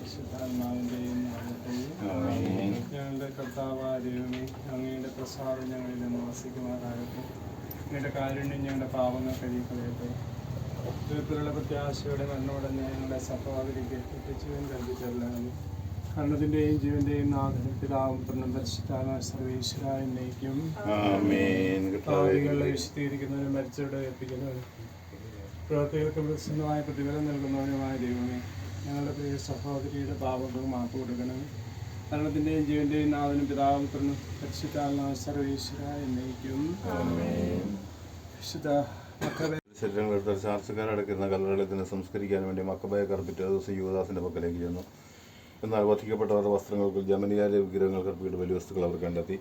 പരിശുദ്ധാത്മാവിന്റെയും നാമത്തിൽ ഞങ്ങളുടെ കർത്താവായ ദൈവമേ അങ്ങയുടെ പ്രസാദം ഞങ്ങളിൽ നിവാസിക്കുമാറാകട്ടെ വസിക്കുമാറാകട്ടെ. അങ്ങയുടെ കാരുണ്യം ഞങ്ങളുടെ പാവങ്ങൾ കഴിക്കളയട്ടെ തീർത്തിലുള്ള പ്രത്യാശയുടെ മരണോടനെ ഞങ്ങളുടെ സഹോദരിക്ക് എത്തിച്ചുവൻ കൽപ്പിച്ചല്ലാതെ കണ്ണതിന്റെയും ജീവന്റെയും നാഥനും പിതാവും പുണ്യം പരിശുദ്ധാത്മാ സർവീശ്വരായ ഭാവികളെ വിശദീകരിക്കുന്നവനും മരിച്ചവരുടെ ഏൽപ്പിക്കുന്നവനും പ്രവൃത്തികൾക്ക് പ്രസന്നമായ പ്രതിഫലം നൽകുന്നവനുമായ ദൈവമേ ഞങ്ങളുടെ പ്രിയ സഹോദരിയുടെ പാപങ്ങൾ മാപ്പ് കൊടുക്കണം. മരണത്തിന്റെയും ജീവന്റെയും നാഥനും പിതാവും പുത്രനും സർവീശ്വര എന്നേക്കും. വിശുദ്ധ ശരീരങ്ങൾ എടുത്ത ചാർച്ചക്കാരടക്കുന്ന കല്ലറകളെ തന്നെ സംസ്കരിക്കാൻ വേണ്ടി മക്കബയെ കർപ്പിച്ച ദിവസം യുവദാസിന്റെ പക്കലേക്ക് ചെന്നു. എന്നാൽ വധിക്കപ്പെട്ടവരുടെ വസ്ത്രങ്ങൾക്ക് ജമനിയാലെ വിഗ്രഹങ്ങൾ കർപ്പിക്കേണ്ട വലിയ വസ്തുക്കൾ അവർ കണ്ടെത്തി.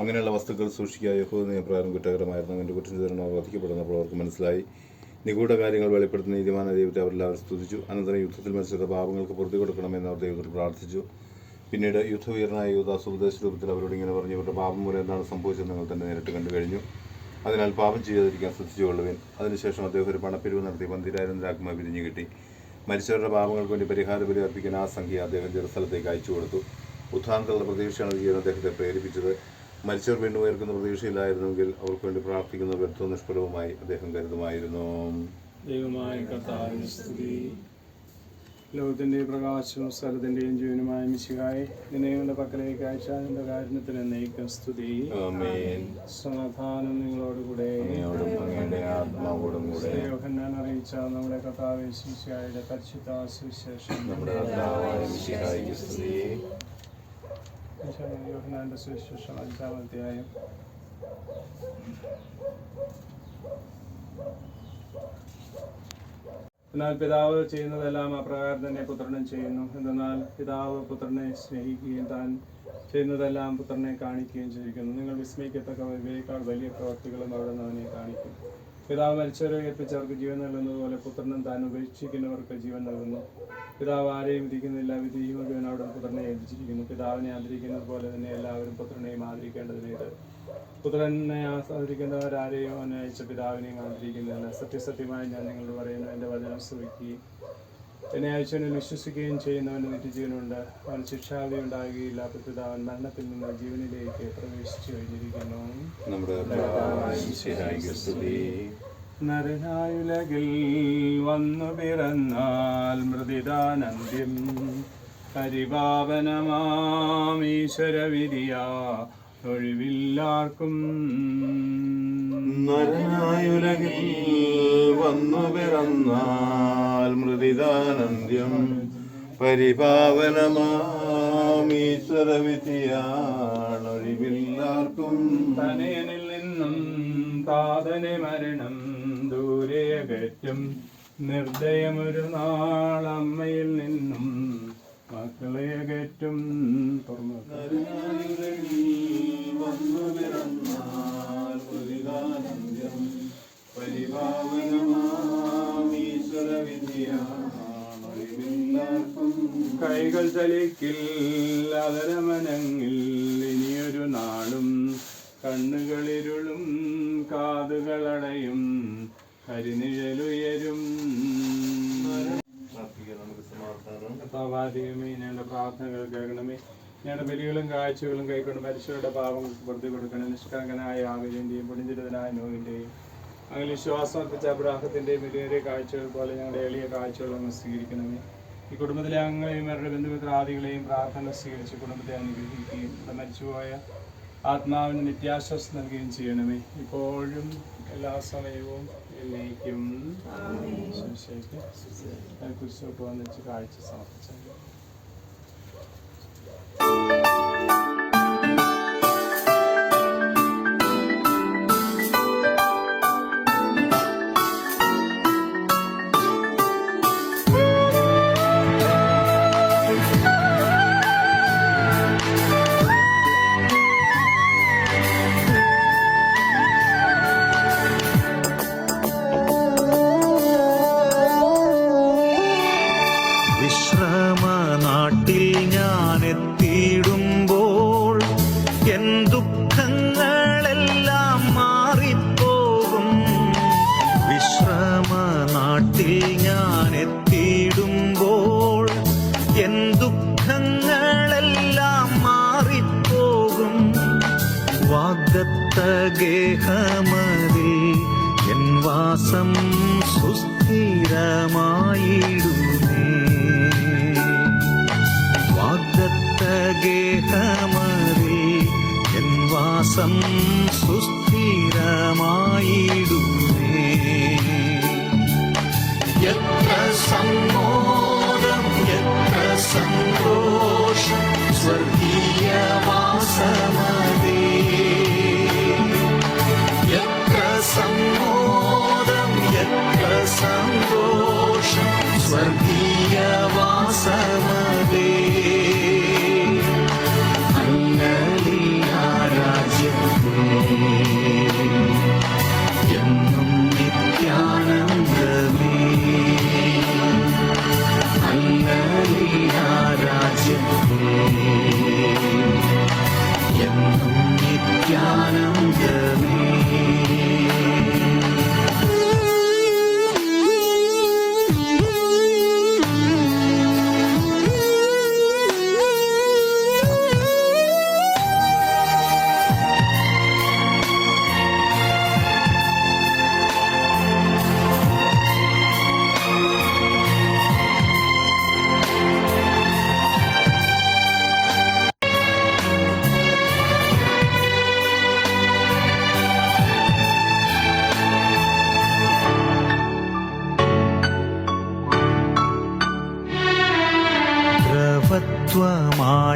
അങ്ങനെയുള്ള വസ്തുക്കൾ സൂക്ഷിക്കുക യഹൂദ നിയമപ്രകാരം കുറ്റകരമായിരുന്നു. അവന്റെ കുറ്റം അവർ വധിക്കപ്പെടുന്നപ്പോൾ അവർക്ക് മനസ്സിലായി. നിഗൂഢ കാര്യങ്ങൾ വെളിപ്പെടുത്തുന്ന നീതിമാന ദൈവത്തെ അവരെല്ലാവരും സ്തുതിച്ചു. അനന്തരം യുദ്ധത്തിൽ മരിച്ചവരുടെ പാപങ്ങൾക്ക് പുറത്തു കൊടുക്കണമെന്ന് അവർ ദൈവത്തിൽ പ്രാർത്ഥിച്ചു. പിന്നീട് യുദ്ധവീരനായ യുവദാസ് ഉപദേശ രൂപത്തിൽ അവരോട് ഇങ്ങനെ പറഞ്ഞു ഇവരുടെ പാപം മൂലം എന്താണ് സംഭവിച്ചത് നിങ്ങൾ തന്നെ നേരിട്ട് കണ്ടു കഴിഞ്ഞു. അതിനാൽ പാപം ചെയ്യാതിരിക്കാൻ ശ്രദ്ധിച്ചുകൊള്ളുവിൻ. അതിനുശേഷം അദ്ദേഹം ഒരു പണപ്പിരിവ് നടത്തി പന്തിരായിരം രാജ്മ പിരിഞ്ഞു കിട്ടി. മരിച്ചവരുടെ പാപങ്ങൾക്ക് വേണ്ടി പരിഹാര ബലി അർപ്പിക്കാൻ ആ സംഖ്യ അദ്ദേഹം ജലസ്ഥലത്തേക്ക് അയച്ചു കൊടുത്തു. ഉത്ഥാനത്തിലുള്ള പ്രതീക്ഷയാണ് ചെയ്യാൻ അദ്ദേഹത്തെ പ്രേരിപ്പിച്ചത്. മരിച്ചവർ വീണ്ടും ഉയർക്കുന്ന പ്രതീക്ഷയിലായിരുന്നെങ്കിൽ അവർക്ക് വേണ്ടി പ്രാർത്ഥിക്കുന്ന വ്യക്തവും നിഷ്ഫലവുമായി അദ്ദേഹം കരുതുമായിരുന്നു. ദൈവമായ പ്രകാശവും സ്ഥലത്തിന്റെയും ജീവനുമായ മിശിഹായി നിങ്ങളുടെ പക്കലേക്ക് അയച്ച കാരുണ്യത്തിന് എന്നേക്കും സ്തുതി. സമാധാനം നിങ്ങളോടുകൂടെ അങ്ങയോടും അങ്ങയുടെ ആത്മാവോടും കൂടെ. യോഹന്നാൻ അറിയിച്ച നമ്മുടെ കർത്താവ് ശിശായുടെ പരിശുദ്ധ സുവിശേഷം നമ്മുടെ യോഹന്നാന്റെ സുവിശേഷം അഞ്ചാം അധ്യായം എന്നാൽ പിതാവ് ചെയ്യുന്നതെല്ലാം അപ്രകാരം തന്നെ പുത്രനും ചെയ്യുന്നു. എന്തെന്നാൽ പിതാവ് പുത്രനെ സ്നേഹിക്കുകയും താൻ ചെയ്യുന്നതെല്ലാം പുത്രനെ കാണിക്കുകയും ചെയ്യിക്കുന്നു നിങ്ങൾ വിസ്മയിക്കത്തക്ക വിവേക്കാൾ വലിയ പ്രവർത്തികളും അവിടെ നിന്ന് അവനെ കാണിക്കും. പിതാവ് മരിച്ചവരെ ഏൽപ്പിച്ചവർക്ക് ജീവൻ നൽകുന്നത് പോലെ പുത്രനും താൻ ഉപേക്ഷിക്കുന്നവർക്ക് ജീവൻ നൽകുന്നു. പിതാവ് ആരെയും വിധിക്കുന്നില്ല വിധിയും മുഴുവൻ അവിടെ പുത്രനെ ഏൽപ്പിച്ചിരിക്കുന്നു. പിതാവിനെ ആദരിക്കുന്നത് പോലെ തന്നെ എല്ലാവരും പുത്രനെയും ആദരിക്കേണ്ടതിന് ഇത് പുത്രനെ ആദരിക്കുന്നവരാരെയും അവനെ അയച്ച പിതാവിനെയും ആദരിക്കുന്നില്ല സത്യസത്യമായി ഞാൻ നിങ്ങളോട് പറയുന്നു എന്റെ വചനം ശ്രമിക്കുകയും എന്നെ അയച്ചവനിൽ വിശ്വസിക്കുകയും ചെയ്യുന്നവന് നിത്യജീവനുണ്ട്. അവൻ ശിക്ഷാവധി ഉണ്ടാകുകയില്ല. പിതാവൻ മരണത്തിൽ നിന്ന് ജീവനിലേക്ക് പ്രവേശിച്ചു കഴിഞ്ഞിരിക്കുന്നു. നരനായുലകിൽ വന്നു പിറന്നാൽ മൃതിദാനന്ദ്യം പരിപാവനമാമീശ്വരവിധിയ ഒഴിവില്ലാർക്കും. നരനായുലകിൽ വന്നു പിറന്നാൽ മൃതിദാനന്ത്യം പരിപാവനമാമീശ്വരവിധിയാണൊഴിവില്ലാർക്കും തനയനിൽ നിന്നും താതനെ മരണം ദൂരെ അകറ്റും. നിർദ്ദയമൊരു നാളമ്മയിൽ നിന്നും മക്കളെ അകറ്റും. തുറന്നു വന്നു പിറന്നാൽ കൈകൾ ചലിക്കിൽ അതരമനങ്ങിൽ ഇനിയൊരു നാളും കണ്ണുകളിരുളും കാതുകളടയും കരിനിഴലുയരും. ഞങ്ങളുടെ പ്രാർത്ഥനകൾ കേൾക്കണമേ. ഞങ്ങളുടെ ബലികളും കാഴ്ചകളും കൈക്കൊണ്ട് മരിച്ചവരുടെ പാവങ്ങൾക്ക് പുറത്തു കൊടുക്കണം നിഷ്കളങ്കനായ ആവിലിന്റെയും പൊടിഞ്ചിരുതനായ നോവിന്റെയും അങ്ങനെ വിശ്വാസം അർപ്പിച്ച അബ്രാഹത്തിന്റെയും വലിയ കാഴ്ചകൾ പോലെ ഞങ്ങളുടെ എളിയ കാഴ്ചകളൊന്ന് സ്വീകരിക്കണമേ. ഈ കുടുംബത്തിലെ അംഗങ്ങളെയും അവരുടെ ബന്ധുമിത്രാദികളെയും പ്രാർത്ഥന സ്വീകരിച്ച് കുടുംബത്തെ അനുഗ്രഹിക്കുകയും ഇവിടെ മരിച്ചുപോയ ആത്മാവിന് നിത്യാശ്വാസം നൽകുകയും ചെയ്യണമേ. ഇപ്പോഴും എല്ലാ സമയവും എന്നേക്കും. കുരിശോട്ട് വന്നിച്ച് കാഴ്ച സമർപ്പിച്ചു വാസം സുസ്ഥിരമായിടുമേ എത്ര സമ്മോദം എത്ര സന്തോഷം സ്വർഗീയവാസമതേ എത്ര സമ്മോദം എത്ര സന്തോഷം സ്വർഗീയവാസമതേ yeah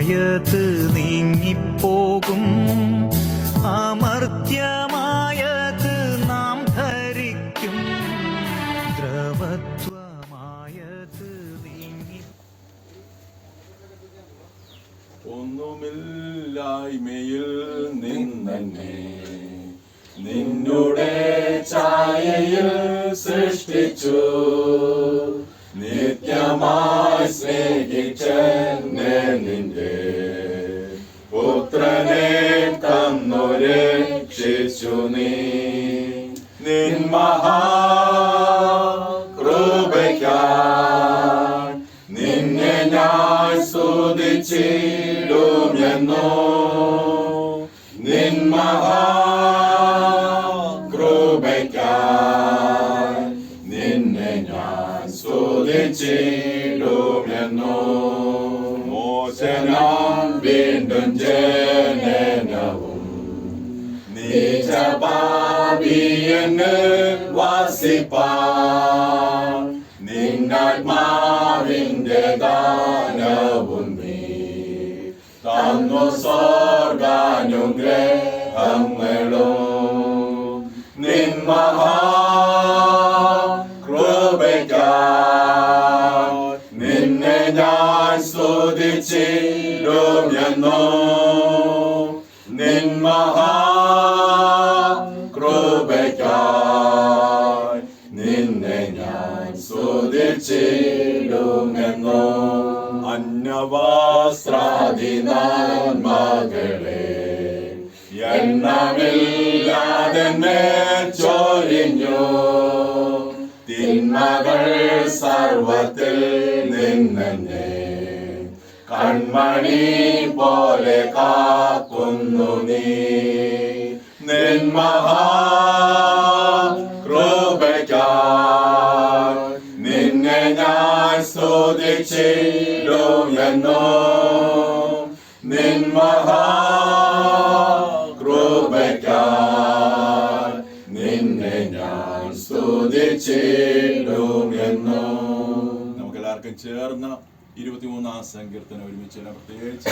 ദ്രവത്വമായത് നീങ്ങിപ്പോകും. അമർത്യമായത് നാം ധരിക്കും. ദ്രവത്വമായത് നീങ്ങി. ഒന്നുമില്ലായ്മയിൽ നിന്നെ നിന്നുടെ ഛായയിൽ സൃഷ്ടിച്ചു. നിത്യമായി സ്നേഹിച്ചെന്നെ നിന്റെ പുത്രനെ തന്നു രക്ഷിച്ചു നീ. നിൻ മഹാ Wasipa Midnight Marine de Gana Wundi Tango Song. തിന്മകൾ സർവത്തിൽ നിന്നെ കൺമണി പോലെ കാക്കുന്നു നീ. നിൻ മഹാ നിന്നെ ഞാൻ സ്തുതിച്ചിടും എന്നോ. ഇരുപത്തിമൂന്നാം സങ്കീർത്തനം ഒരുമിച്ച് പ്രത്യേകിച്ച്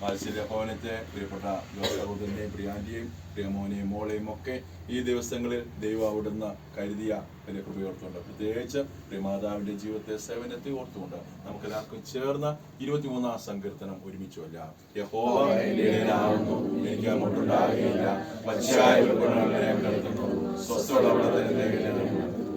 വാത്സല്യ ഭവനത്തെ പ്രിയപ്പെട്ട ജോസറുദ്ദനെയും പ്രിയാന്റിയെയും പ്രിയമോനെയും മോളെയും ഒക്കെ ഈ ദിവസങ്ങളിൽ ദൈവം അവിടുന്ന് കരുതിയ വലിയ കൃപയോർത്തുകൊണ്ട് പ്രത്യേകിച്ച് പ്രിയമാതാവിന്റെ ജീവിതത്തെ സേവനത്തെ ഓർത്തുകൊണ്ട് നമുക്ക് എല്ലാവർക്കും ചേർന്ന് ഇരുപത്തിമൂന്നാം സങ്കീർത്തനം ഒരുമിച്ച് കൊല്ലാം യഹോവ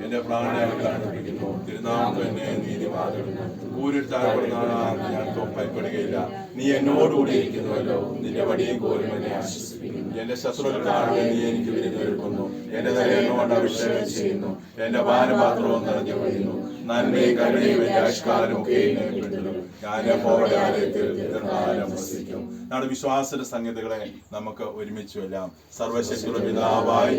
എന്റെ പ്രാണനെ കാണിപ്പിക്കുന്നു തിരുനാമം എന്നെ നീതിവാദിടുന്നു ഊരിൽ താഴെപ്പെടുന്ന ഞാൻ ഭയപ്പെടുകയില്ല നീ എന്നോടുകൂടി ഇരിക്കുന്നുവല്ലോ. നിന്റെ വടിയും കോലും എന്നെ ആശ്വസിപ്പിക്കുന്നു. എന്റെ ശത്രുക്കളാണ് നീ എനിക്ക് വിരുന്ന് വെക്കുന്നു എന്റെ തലയെന്നുകൊണ്ട് അഭിഷേകം ചെയ്യുന്നു. എന്റെ പാനപാത്രവും നിറഞ്ഞു കഴിയുന്നു നന്മയും കരുണയും എന്റെ ആഷ്കാലമൊക്കെ ഞാൻ നമ്മുടെ വിശ്വാസത്തിന്റെ സംഗതികളെ നമുക്ക് ഒരുമിച്ച് എല്ലാം സർവശക്തിയുടെ പിതാവായി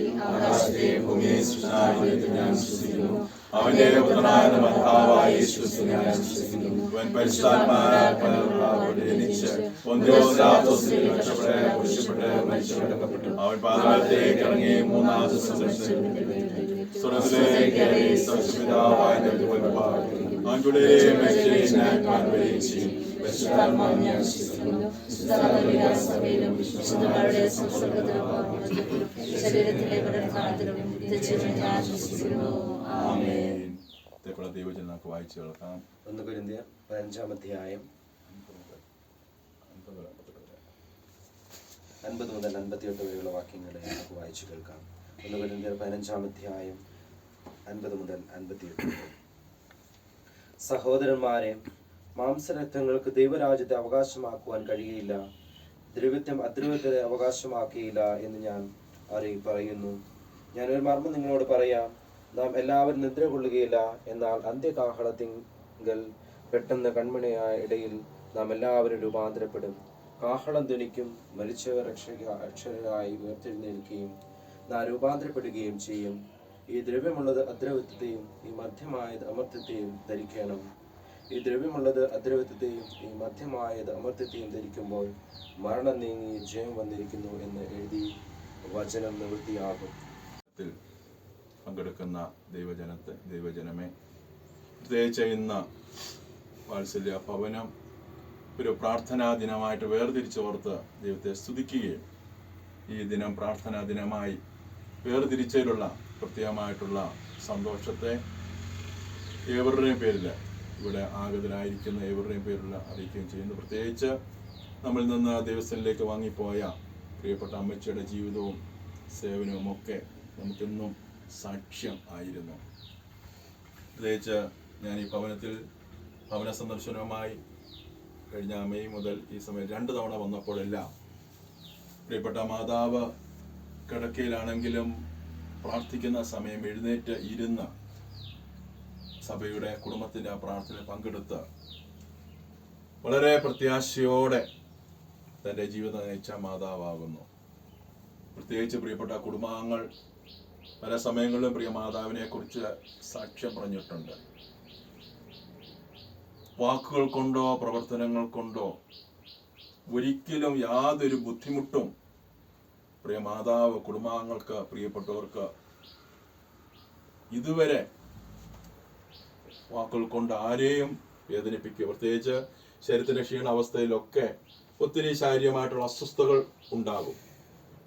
അവന്റെ പുത്രനായ ഇറങ്ങി മൂന്നാം ദിവസം ചുടരെയും മരിച്ചവരെയും ന്യായപ്പാൻ വരികയും ചെയ്യും. പരിശുദ്ധാത്മാവിനെ ഞാൻ വിശ്വസിക്കുന്നു. സഭയിലും വിശുദ്ധന്മാരുടെ സംസർഗത്തിലും ശരീരത്തിലെ പഠനത്തിലും തെറ്റുകൾ ഞാൻ വിശ്വസിക്കുന്നു ആമേൻ. ഇതേപോലെ ദൈവജനം നമുക്ക് വായിച്ചു കേൾക്കാം ഒന്ന് കുരിന്തിയർ പതിനഞ്ചാം അധ്യായം അൻപത് മുതൽ അൻപത്തിയെട്ട് വരെയുള്ള വാക്യങ്ങളെ നമുക്ക് വായിച്ചു കേൾക്കാം ഒന്ന് കുരിന്തിയർ പതിനഞ്ചാം അധ്യായം അൻപത് മുതൽ അൻപത്തിയെട്ട് വരെ സഹോദരന്മാരെ മാംസരക്തങ്ങൾക്ക് ദൈവരാജ്യത്തെ അവകാശമാക്കുവാൻ കഴിയില്ല ദ്രവ്യത്വം അദ്രവ്യത്തെ അവകാശമാക്കിയില്ല എന്ന് ഞാൻ അറിയി പറയുന്നു. ഞാൻ ഒരു മർമ്മം നിങ്ങളോട് പറയാം. നാം എല്ലാവരും നിദ്ര കൊള്ളുകയില്ല. എന്നാൽ അന്ത്യകാഹളത്തിങ്കൽ പെട്ടെന്ന് കൺമണിയായ ഇടയിൽ നാം എല്ലാവരും രൂപാന്തരപ്പെടും. കാഹളം ധ്വനിക്കും മരിച്ചവർ അക്ഷരായി ഉയർത്തെഴുന്നേൽക്കുകയും നാം രൂപാന്തരപ്പെടുകയും ചെയ്യും. ഈ ദ്രവ്യമുള്ളത് അദ്രവത്വത്തെയും ഈ മധ്യമായത് അമർത്യത്തെയും ധരിക്കണം. ഈ ദ്രവ്യമുള്ളത് അദ്രവത്വത്തെയും ഈ മധ്യമായത് അമർത്യത്തെയും ധരിക്കുമ്പോൾ മരണം നീങ്ങി ജയം വന്നിരിക്കുന്നു എന്ന് എഴുതി വചനം നിവൃത്തിയാകും. പങ്കെടുക്കുന്ന ദൈവജനത്തെ ദൈവജനമേ പ്രത്യേകിച്ച് ഇന്ന് വാത്സല്യ ഭവനം ഒരു പ്രാർത്ഥനാ ദിനമായിട്ട് വേർതിരിച്ചോർത്ത് ദൈവത്തെ സ്തുതിക്കുകയും ഈ ദിനം പ്രാർത്ഥനാ ദിനമായി വേർതിരിച്ചതിലുള്ള പ്രത്യേകമായിട്ടുള്ള സന്തോഷത്തെ ഏവരുടെയും പേരിൽ ഇവിടെ ആഗതരായിരിക്കുന്ന ഏവരുടെയും പേരിൽ അറിയിക്കുകയും ചെയ്യുന്നു. പ്രത്യേകിച്ച് നമ്മളിൽ നിന്ന് ദേവസ്വത്തിലേക്ക് വാങ്ങിപ്പോയ പ്രിയപ്പെട്ട അമ്മച്ചിയുടെ ജീവിതവും സേവനവും ഒക്കെ നമുക്കെന്നും സാക്ഷ്യം ആയിരുന്നു. പ്രത്യേകിച്ച് ഞാൻ ഈ ഭവനത്തിൽ ഭവന സന്ദർശനവുമായി കഴിഞ്ഞ മെയ് മുതൽ ഈ സമയം രണ്ട് തവണ വന്നപ്പോഴെല്ലാം പ്രിയപ്പെട്ട മാതാവ് കിടക്കയിലാണെങ്കിലും പ്രാർത്ഥിക്കുന്ന സമയം എഴുന്നേറ്റ് ഇരുന്ന് സഭയുടെ കുടുംബത്തിന്റെ ആ പ്രാർത്ഥന പങ്കെടുത്ത് വളരെ പ്രത്യാശയോടെ തന്റെ ജീവിതം നയിച്ച മാതാവാകുന്നു. പ്രത്യേകിച്ച് പ്രിയപ്പെട്ട കുടുംബാംഗങ്ങൾ പല സമയങ്ങളിലും പ്രിയ മാതാവിനെ കുറിച്ച് സാക്ഷ്യം പറഞ്ഞിട്ടുണ്ട്. വാക്കുകൾ കൊണ്ടോ പ്രവർത്തനങ്ങൾ കൊണ്ടോ ഒരിക്കലും യാതൊരു ബുദ്ധിമുട്ടും പ്രിയ മാതാവ് കുടുംബാംഗങ്ങൾക്ക് പ്രിയപ്പെട്ടവർക്ക് ഇതുവരെ വാക്കുകൾ കൊണ്ട് ആരെയും വേദനിപ്പിക്കുക. പ്രത്യേകിച്ച് ശരീരത്തിന്റെ ക്ഷീണാവസ്ഥയിലൊക്കെ ഒത്തിരി ശാരീരികമായിട്ടുള്ള അസ്വസ്ഥതകൾ ഉണ്ടാകും.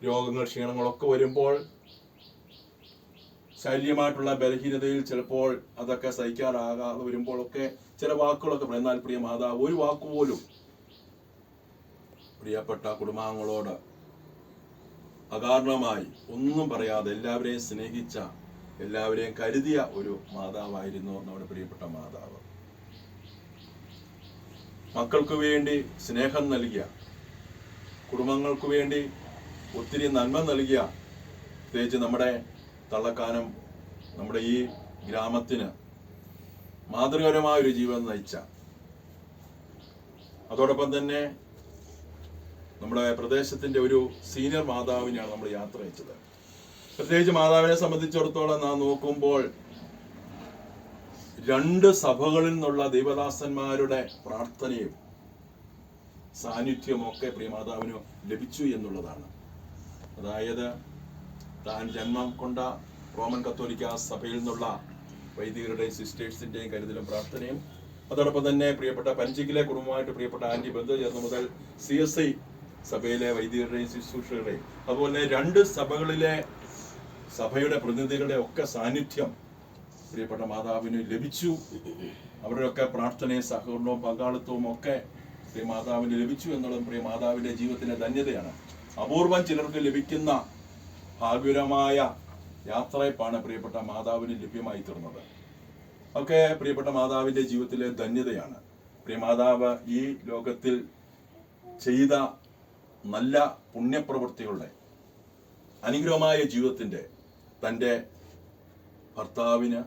രോഗങ്ങൾ ക്ഷീണങ്ങളൊക്കെ വരുമ്പോൾ ശാരീരികമായിട്ടുള്ള ബലഹീനതയിൽ ചിലപ്പോൾ അതൊക്കെ സഹിക്കാറാകാതെ വരുമ്പോഴൊക്കെ ചില വാക്കുകളൊക്കെ പറയും. എന്നാൽ പ്രിയ മാതാവ് ഒരു വാക്കുപോലും പ്രിയപ്പെട്ട കുടുംബാംഗങ്ങളോട് അകാരണമായി ഒന്നും പറയാതെ എല്ലാവരെയും സ്നേഹിച്ച എല്ലാവരെയും കരുതിയ ഒരു മാതാവായിരുന്നു നമ്മുടെ പ്രിയപ്പെട്ട മാതാവ്. മക്കൾക്ക് വേണ്ടി സ്നേഹം നൽകിയ കുടുംബങ്ങൾക്ക് വേണ്ടി ഒത്തിരി നന്മ നൽകിയ പ്രത്യേകിച്ച് നമ്മുടെ തള്ളക്കാനം നമ്മുടെ ഈ ഗ്രാമത്തിന് മാതൃകപരമായ ഒരു ജീവിതം നയിച്ച അതോടൊപ്പം തന്നെ നമ്മുടെ പ്രദേശത്തിന്റെ ഒരു സീനിയർ മാതാവിനെയാണ് നമ്മൾ യാത്ര അയച്ചത്. പ്രത്യേകിച്ച് മാതാവിനെ സംബന്ധിച്ചിടത്തോളം നാം നോക്കുമ്പോൾ രണ്ട് സഭകളിൽ നിന്നുള്ള ദൈവദാസന്മാരുടെ പ്രാർത്ഥനയും സാന്നിധ്യവും ഒക്കെ പ്രിയമാതാവിന് ലഭിച്ചു എന്നുള്ളതാണ്. അതായത് താൻ ജന്മം കൊണ്ട റോമൻ കത്തോലിക്ക സഭയിൽ നിന്നുള്ള വൈദികരുടെയും സിസ്റ്റേഴ്സിന്റെയും കരുതലും പ്രാർത്ഥനയും അതോടൊപ്പം തന്നെ പ്രിയപ്പെട്ട പഞ്ചിക്കിലെ കുടുംബമായിട്ട് പ്രിയപ്പെട്ട ആന്റി ബന്ധു ചേർന്ന മുതൽ സി എസ് ഐ സഭയിലെ വൈദികരുടെയും ശുശ്രൂഷകരുടെയും അതുപോലെ രണ്ട് സഭകളിലെ സഭയുടെ പ്രതിനിധികളുടെ ഒക്കെ സാന്നിധ്യം പ്രിയപ്പെട്ട മാതാവിന് ലഭിച്ചു. അവരുടെയൊക്കെ പ്രാർത്ഥനയും സഹകരണവും പങ്കാളിത്തവും ഒക്കെ പ്രിയ മാതാവിന് ലഭിച്ചു എന്നുള്ളതും പ്രിയ മാതാവിന്റെ ജീവിതത്തിന്റെ ധന്യതയാണ്. അപൂർവം ചിലർക്ക് ലഭിക്കുന്ന ഭാഗ്യരമായ യാത്രയപ്പാണ് പ്രിയപ്പെട്ട മാതാവിന് ലഭ്യമായി തീർന്നത്. ഒക്കെ പ്രിയപ്പെട്ട മാതാവിന്റെ ജീവിതത്തിലെ ധന്യതയാണ്. പ്രിയ മാതാവ് ഈ ലോകത്തിൽ ചെയ്ത നല്ല പുണ്യപ്രവൃത്തികളുടെ അനുഗ്രഹമായ ജീവിതത്തിന്റെ തന്റെ ഭർത്താവിന്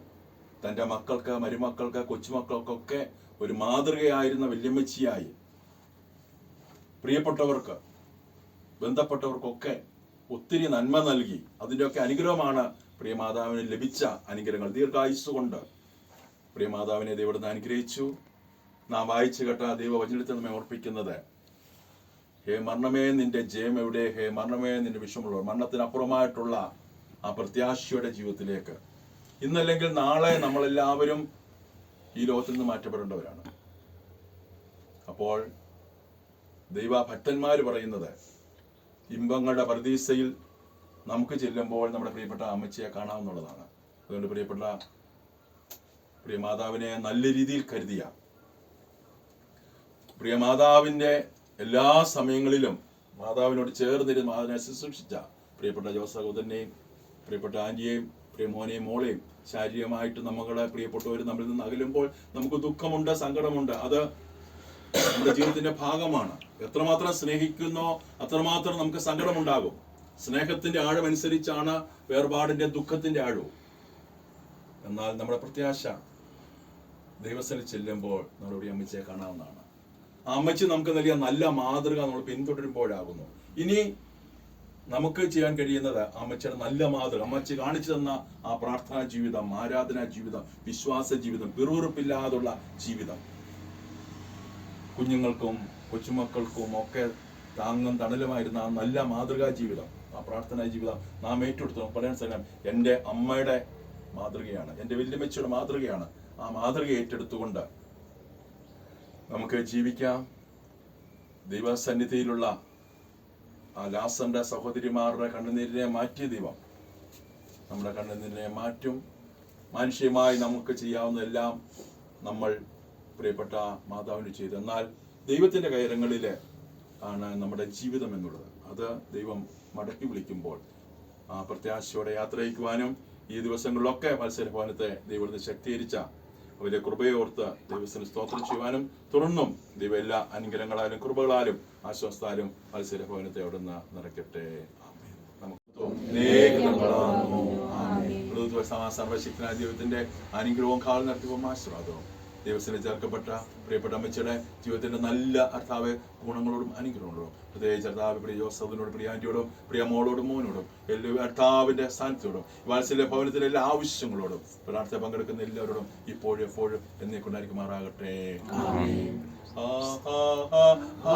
തന്റെ മക്കൾക്ക് മരുമക്കൾക്ക് കൊച്ചുമക്കൾക്കൊക്കെ ഒരു മാതൃകയായിരുന്ന വല്യമ്മച്ചിയായി പ്രിയപ്പെട്ടവർക്ക് ബന്ധപ്പെട്ടവർക്കൊക്കെ ഒത്തിരി നന്മ നൽകി. അതിന്റെയൊക്കെ അനുഗ്രഹമാണ് പ്രിയമാതാവിന് ലഭിച്ച അനുഗ്രഹങ്ങൾ. ദീർഘായുസ് കൊണ്ട് പ്രിയമാതാവിനെ ദൈവം അനുഗ്രഹിച്ചു. നാം വായിച്ചു കേട്ട ദൈവവചനത്തിൽ നമ്മെ ഓർപ്പിക്കുന്നത് ഹേ മരണമേ നിന്റെ ജയം എവിടെ? ഹേ മരണമേ നിന്റെ വിഷമുള്ളവർ മരണത്തിനപ്പുറമായിട്ടുള്ള ആ പ്രത്യാശയുടെ ജീവിതത്തിലേക്ക്. ഇന്നല്ലെങ്കിൽ നാളെ നമ്മളെല്ലാവരും ഈ ലോകത്തിൽ നിന്ന് മാറ്റപ്പെടേണ്ടവരാണ്. അപ്പോൾ ദൈവഭക്തന്മാർ പറയുന്നത് ഇമ്പങ്ങളുടെ പ്രതീക്ഷയിൽ നമുക്ക് ചെല്ലുമ്പോൾ നമ്മുടെ പ്രിയപ്പെട്ട അമ്മച്ചിയെ കാണാമെന്നുള്ളതാണ് അതുകൊണ്ട് പ്രിയപ്പെട്ട പ്രിയമാതാവിനെ നല്ല രീതിയിൽ കരുതിയ പ്രിയമാതാവിന്റെ എല്ലാ സമയങ്ങളിലും മാതാവിനോട് ചേർന്നിരുന്ന് മാതാവിനെ ശുശ്രൂഷിച്ച പ്രിയപ്പെട്ട ജോസഹോദരനെയും പ്രിയപ്പെട്ട ആന്റിയെയും പ്രിയമോനെയും മോളെയും ശാരീരികമായിട്ട് നമ്മളെ പ്രിയപ്പെട്ടവർ നമ്മളിൽ നിന്ന് അകലുമ്പോൾ നമുക്ക് ദുഃഖമുണ്ട് സങ്കടമുണ്ട്. അത് നമ്മുടെ ജീവിതത്തിന്റെ ഭാഗമാണ്. എത്രമാത്രം സ്നേഹിക്കുന്നോ അത്രമാത്രം നമുക്ക് സങ്കടമുണ്ടാകും. സ്നേഹത്തിന്റെ ആഴം അനുസരിച്ചാണ് വേർപാടിന്റെ ദുഃഖത്തിന്റെ ആഴവും. എന്നാൽ നമ്മുടെ പ്രത്യാശ ദൈവസ്ഥലിൽ ചെല്ലുമ്പോൾ നമ്മുടെ അമ്മച്ചിയെ കാണാവുന്നതാണ്. അമ്മച്ചി നമുക്ക് നൽകിയ നല്ല മാതൃക നമ്മൾ പിന്തുടരുമ്പോഴാകുന്നു. ഇനി നമുക്ക് ചെയ്യാൻ കഴിയുന്നത് അമ്മച്ചിയുടെ നല്ല മാതൃക. അമ്മച്ചി കാണിച്ചു തന്ന ആ പ്രാർത്ഥനാ ജീവിതം ആരാധനാ ജീവിതം വിശ്വാസ ജീവിതം പിറുപിറുപ്പില്ലാതുള്ള ജീവിതം. കുഞ്ഞുങ്ങൾക്കും കൊച്ചുമക്കൾക്കും ഒക്കെ താങ്ങും തണലുമായിരുന്ന ആ നല്ല മാതൃകാ ജീവിതം ആ പ്രാർത്ഥനാ ജീവിതം നാം ഏറ്റെടുത്തു. പറയാൻ സാധിക്കും എന്റെ അമ്മയുടെ മാതൃകയാണ് എന്റെ വല്യമ്മച്ചിയുടെ മാതൃകയാണ് ആ മാതൃക ഏറ്റെടുത്തുകൊണ്ട് നമുക്ക് ജീവിക്കാം. ദൈവസന്നിധിയിലുള്ള ആ ലാസന്റെ സഹോദരിമാരുടെ കണ്ണുനീരിനെ മാറ്റിയ ദൈവം. നമ്മുടെ കണ്ണുനീരിനെ മാറ്റും. മാനുഷ്യമായി നമുക്ക് ചെയ്യാവുന്നതെല്ലാം നമ്മൾ പ്രിയപ്പെട്ട മാതാവിന് ചെയ്തു. എന്നാൽ ദൈവത്തിന്റെ കയറങ്ങളിൽ ആണ് നമ്മുടെ ജീവിതം എന്നുള്ളത്. അത് ദൈവം മടക്കി വിളിക്കുമ്പോൾ പ്രത്യാശയോടെ യാത്രയിക്കുവാനും ഈ ദിവസങ്ങളിലൊക്കെ മത്സരഭവനത്തെ ദൈവത്തെ ശക്തീകരിച്ച അവരെ കൃപയോർത്ത് ദൈവത്തിന് സ്തോത്രം ചെയ്യുവാനും തുടർന്നും ദൈവ എല്ലാ അനുഗ്രഹങ്ങളാലും കൃപകളാലും ആശ്വാസത്താലും മത്സരഭവനത്തെ അവിടുന്ന് നിറയ്ക്കട്ടെ. സർവശക്തനായ ദൈവത്തിന്റെ അനുഗ്രഹവും കാൽ നടത്തിയവും ആശീർവാദവും. ദൈവത്തിന് ചേർക്കപ്പെട്ട പ്രിയപ്പെട്ട അമ്മച്ചിയുടെ ജീവിതത്തിന്റെ നല്ല അർത്ഥാവ് ഗുണങ്ങളോടും അനുഗ്രഹങ്ങളോടും പ്രത്യേകിച്ച് അർത്ഥാവ് പ്രിയ ജോസഫിനോടും പ്രിയ ആന്റിയോടും പ്രിയ മോളോടും മോനോടും എല്ലാ അർത്ഥാവിന്റെ സ്ഥാനത്തോടും വാത്സല്യ ഭവനത്തിലെ എല്ലാ ആവശ്യങ്ങളോടും പ്രാർത്ഥന പങ്കെടുക്കുന്ന എല്ലാവരോടും ഇപ്പോഴും എപ്പോഴും എന്നെ കൊണ്ടായിരിക്കുമാറാകട്ടെ. ആ, ആ, ആ,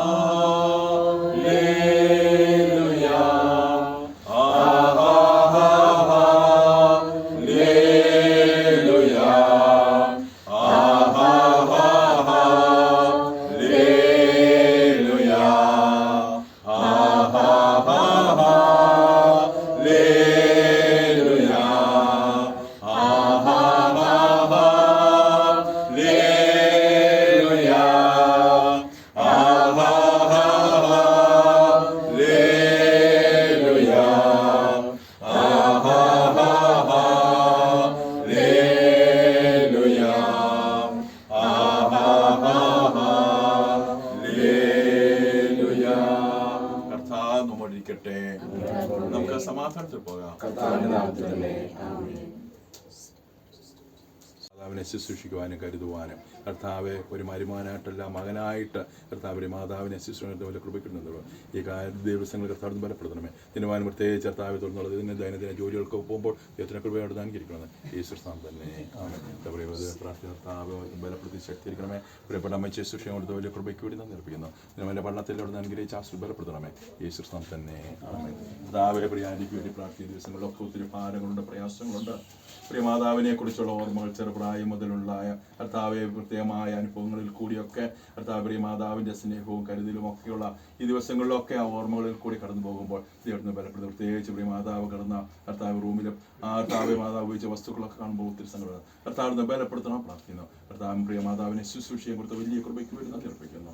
കർത്താവെ ഒരു മരുമാനായിട്ടല്ല മകനായിട്ട് കർത്താവിന്റെ മാതാവിനെ ശുശ്രൂഷിക്കുന്ന പോലെ കൃപയ്ക്കുന്നുള്ളൂ ഈ കാര്യ ദിവസങ്ങൾ കർത്താവിന് ബലപ്പെടുത്തണമേ. ദിനവാനും പ്രത്യേകിച്ച് കർത്താവ് തുറന്നുള്ളത് ഇതിന് ദൈനംദിന ജോലികൾക്ക് പോകുമ്പോൾ ദൈവത്തിന് കൃപയോട് അനുകരിക്കണമെന്ന് യേശുസ്ഥാനം തന്നെ. കർത്താവേ, പ്രാർത്ഥന കർത്താവ് ബലപ്പെടുത്തി ശക്തിയിരിക്കണമേ. പ്രിയപ്പെട്ട അമ്മ ശുശ്രൂഷ കൊടുത്ത വലിയ കൃപയ്ക്ക് വേണ്ടി നന്ദി അർപ്പിക്കുന്നു. ദിനവന്റെ പഠനത്തിലൂടെ അനുഗ്രഹിച്ച് ആശ്രി ബലപ്പെടുത്തണമേ. യേശുസ്ഥാനം തന്നെ. ആമേൻ. കർത്താവെ പ്രിയാനിക്ക് വേണ്ടി പ്രാർത്ഥിക്കുന്ന ദിവസങ്ങളിലൊക്കെ ഒത്തിരി ഭാരങ്ങളുണ്ട് പ്രയാസങ്ങളുണ്ട്. പ്രിയ മാതാവിനെ കുറിച്ചുള്ള ഓർമ്മകൾ ചെറുപ്രായം മുതലുള്ള കർത്താവെ പ്രത്യേകമായ അനുഭവങ്ങളിൽ കൂടിയൊക്കെ കർത്താവ് പ്രിയമാതാവിന്റെ സ്നേഹവും കരുതലും ഒക്കെയുള്ള ഈ ദിവസങ്ങളിലൊക്കെ ആ ഓർമ്മകളിൽ കൂടി കടന്നു പോകുമ്പോൾ ദൈവത്തിന് ബലപ്പെടുത്തും പ്രത്യേകിച്ച് പ്രിയമാതാവ് കടന്ന കർത്താവ് റൂമിലും ആ കർത്താവ് മാതാവ് ഉപയോഗിച്ച വസ്തുക്കളൊക്കെ കാണുമ്പോൾ ഒത്തിരി സങ്കടം. കർത്താവിനെ ബലപ്പെടുത്തണം പ്രാർത്ഥിക്കുന്നു. കർത്താവ് പ്രിയമാതാവിനെ ശുശ്രൂഷയെ കുറിച്ച് വലിയ കൃപയ്ക്ക് വേണ്ടി നന്ദി അർപ്പിക്കുന്നു.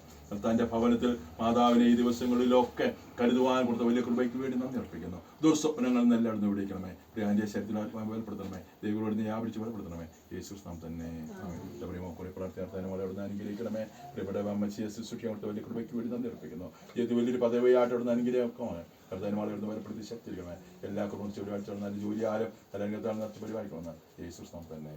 ഭവനത്തിൽ മാതാവിനെ ഈ ദിവസങ്ങളിലൊക്കെ കരുതുവാൻ കൊടുത്ത വലിയ കൃപയ്ക്ക് വേണ്ടി നന്ദി അർപ്പിക്കുന്നു. ദുർസ്വപ്നങ്ങൾ എല്ലാവരും വിളിക്കണമേ പ്രിയാന്റെ ശരീരത്തിൽ ആത്മാവ് ബലപ്പെടുത്തണമേ. ദൈവങ്ങളോട് നീ ആവരിച്ച് ബലപ്പെടുത്തണമേ. യേശു നാം തന്നെ കുറെ പ്രാർത്ഥന കർത്താനോട് അവിടുന്ന് അനുഗ്രഹിക്കണമേ. പ്രിയപ്പെട്ട അമ്മച്ചിയെ ശുശ്രൂഷിക്കാൻ കൊടുത്ത വലിയ കൃപയ്ക്ക് വേണ്ടി നന്ദി അർപ്പിക്കുന്നു. ഏത് വലിയൊരു പദവിയായിട്ട് അവിടുന്ന് അനുഗ്രഹമാണ് കർത്താനുമാളെ അവിടുന്ന് ബലപ്പെടുത്തി ശക്തിരിക്കണമേ എല്ലാ കുടുംബം ചുരുവാഴ്ച നല്ല ജോലി ആരും അല്ലെങ്കിൽ നടത്തി യേശു നാം തന്നെ